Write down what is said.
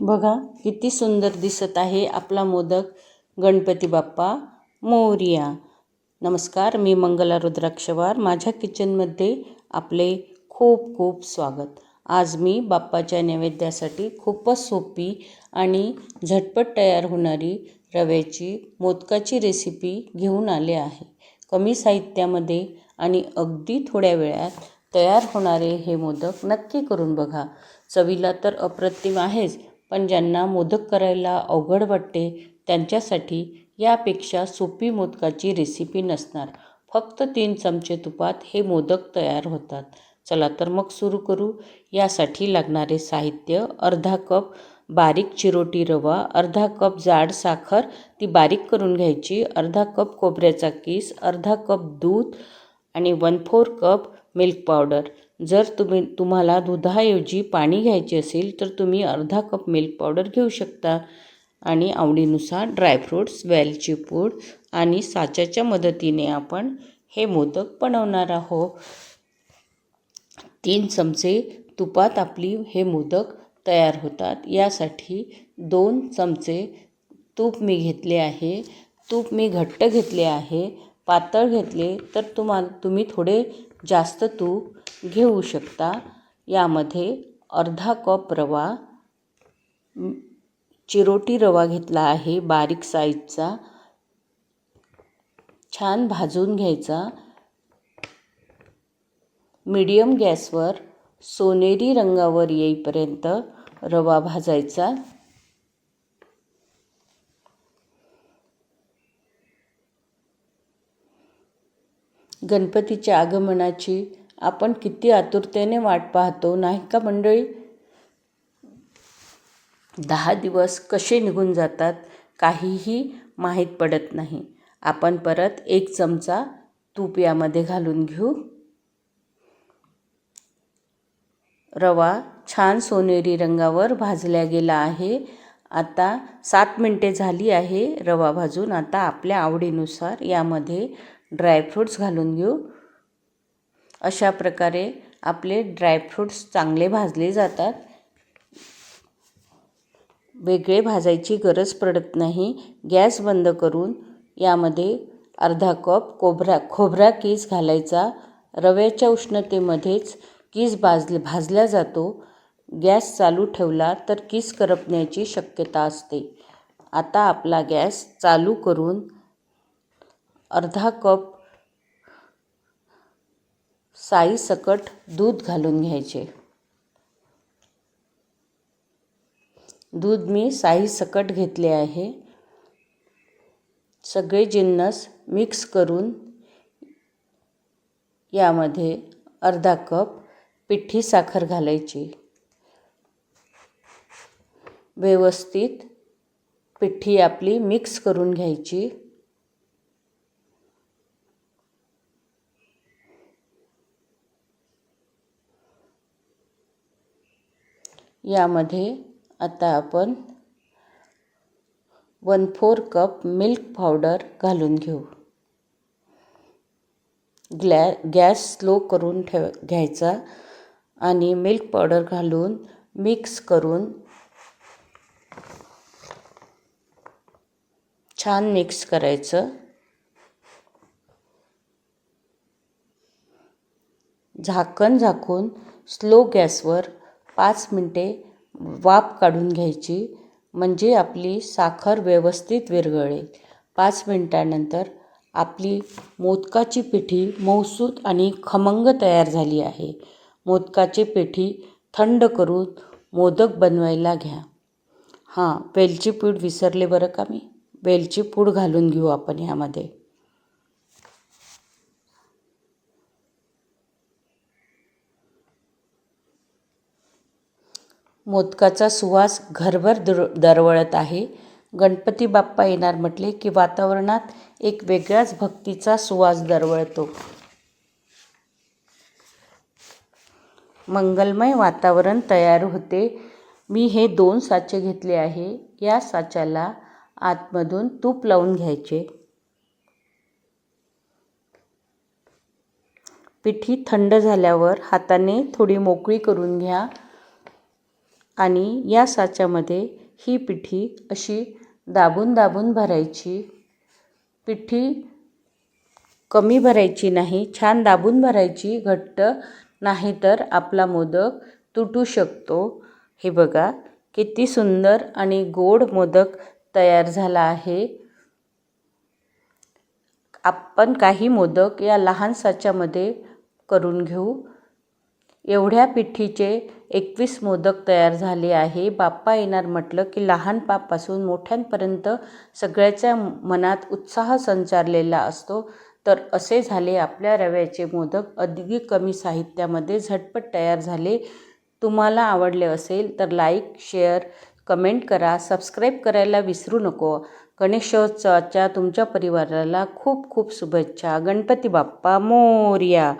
बघा किती सुंदर दिसत आहे आपला मोदक गणपती बाप्पा मोरिया. नमस्कार मी मंगला रुद्राक्षवार. माझ्या किचनमध्ये आपले खूप खूप स्वागत. आज मी बाप्पाच्या नैवेद्यासाठी खूपच सोपी आणि झटपट तयार होणारी रव्याची मोदकाची रेसिपी घेऊन आले आहे. कमी साहित्यामध्ये आणि अगदी थोड्या वेळात तयार होणारे हे मोदक नक्की करून बघा. चवीला तर अप्रतिम आहेच पण ज्यांना मोदक करायला अवघड वाटते त्यांच्यासाठी यापेक्षा सोपी मोदकाची रेसिपी नसणार. फक्त तीन चमचे तुपात हे मोदक तयार होतात. चला तर मग सुरू करू. यासाठी लागणारे साहित्य अर्धा कप बारीक चिरोटी रवा अर्धा कप जाड साखर ती बारीक करून घ्यायची. अर्धा कप खोबऱ्याचा किस अर्धा कप दूध आणि one four cup milk powder जर तुम्ही तुम्हाला दुधाऐवजी पाणी घ्यायचे असेल तर तुम्ही अर्धा कप मिल्क पावडर घेऊ शकता आणि आवडीनुसार ड्रायफ्रूट्स वेलची पूड आणि साच्याच्या मदतीने आपण हे मोदक बनवणार आहोत. तीन चमचे तुपात आपली हे मोदक तयार होतात. यासाठी दोन चमचे तूप मी घेतले आहे. तूप मी घट्ट घेतले आहे. पातळ घेतले तर तुम्हाला तुम्ही थोडे जास्त तूप घेऊ शकता. यामध्ये अर्धा कप रवा चिरोटी रवा घेतला आहे बारीक साईजचा. छान भाजून घ्यायचा. मीडियम गॅसवर सोनेरी रंगावर येईपर्यंत रवा भाजायचा. गणपतीच्या आगमनाची आपण किती आतुरतेने वाट पाहतो नाही का मंडळी? दहा दिवस कसे निघून जातात काहीही माहीत पडत नाही. आपण परत एक चमचा तूप यामध्ये घालून घेऊ. रवा छान सोनेरी रंगावर भाजल्या गेला आहे. आता सात मिनटे झाली आहे रवा भाजून. आता आपल्या आवडीनुसार यामध्ये ड्रायफ्रूट्स घालून घेऊ. अशा प्रकारे आपले ड्रायफ्रूट्स चांगले भाजले जातात. वेगळे भाजायची गरज पडत नाही. गॅस बंद करून यामध्ये अर्धा कप कोबरा खोबरा कीस घालायचा. रव्याच्या उष्णतेमध्येच कीस भाजले भाजला जातो. गॅस चालू ठेवला तर कीस करपण्याची शक्यता असते. आता आपला गॅस चालू करून अर्धा कप साईसकट दूध घालून घ्यायचे. दूध मी साईसकट घेतले आहे. सगळे जिन्नस मिक्स करून यामध्ये अर्धा कप पिठी साखर घालायची. व्यवस्थित पिठी आपली मिक्स करून घ्यायची. यामध्ये आता आपण one four cup milk powder घालून घेऊ. ग्लॅ गॅस स्लो करून ठेव घ्यायचा आणि मिल्क पावडर घालून मिक्स करून छान मिक्स करायचं. झाकण झाकून स्लो गॅसवर पाच मिनटे वाफ काढून घ्यायची म्हणजे आपली साखर व्यवस्थित विरघळेल. पाच मिनटानंतर आपली मोदकाची पिठी मौसूत आणि खमंग तयार झाली आहे. मोदकाची पिठी थंड करून मोदक बनवायला घ्या. हां वेलची पूड विसरले बरं का मी? वेलची पूड घालून घेऊ आपण यामध्ये मोदकाचा सुवास घरभर दर दरवळत आहे. गणपती बाप्पा येणार म्हटले की वातावरणात एक वेगळाच भक्तीचा सुवास दरवळतो. मंगलमय वातावरण तयार होते. मी हे दोन साचे घेतले आहे. या साच्याला आतमधून तूप लावून घ्यायचे. पिठी थंड झाल्यावर हाताने थोडी मोकळी करून घ्या. आणि या साच्यामध्ये ही पिठी अशी दाबून दाबून भरायची. पिठी कमी भरायची नाही छान दाबून भरायची घट्ट नाही तर आपला मोदक तुटू शकतो. हे बघा किती सुंदर आणि गोड मोदक तयार झाला आहे. आपण काही मोदक या लहान साच्यामध्ये करून घेऊ. एवढ्या पिठीचे एकवीस मोदक तयार झाले आहे. बाप्पा येणार म्हटलं की लहान पापासून मोठ्यांपर्यंत सगळ्याच्या मनात उत्साह संचारलेला असतो. तर असे झाले आपल्या रव्याचे मोदक. अगदी कमी साहित्यामध्ये झटपट तयार झाले. तुम्हाला आवडले असेल तर लाईक शेअर कमेंट करा. सबस्क्राईब करायला विसरू नको. गणेशोत्सवाच्या तुमच्या परिवाराला खूप खूप शुभेच्छा. गणपती बाप्पा मोर्या!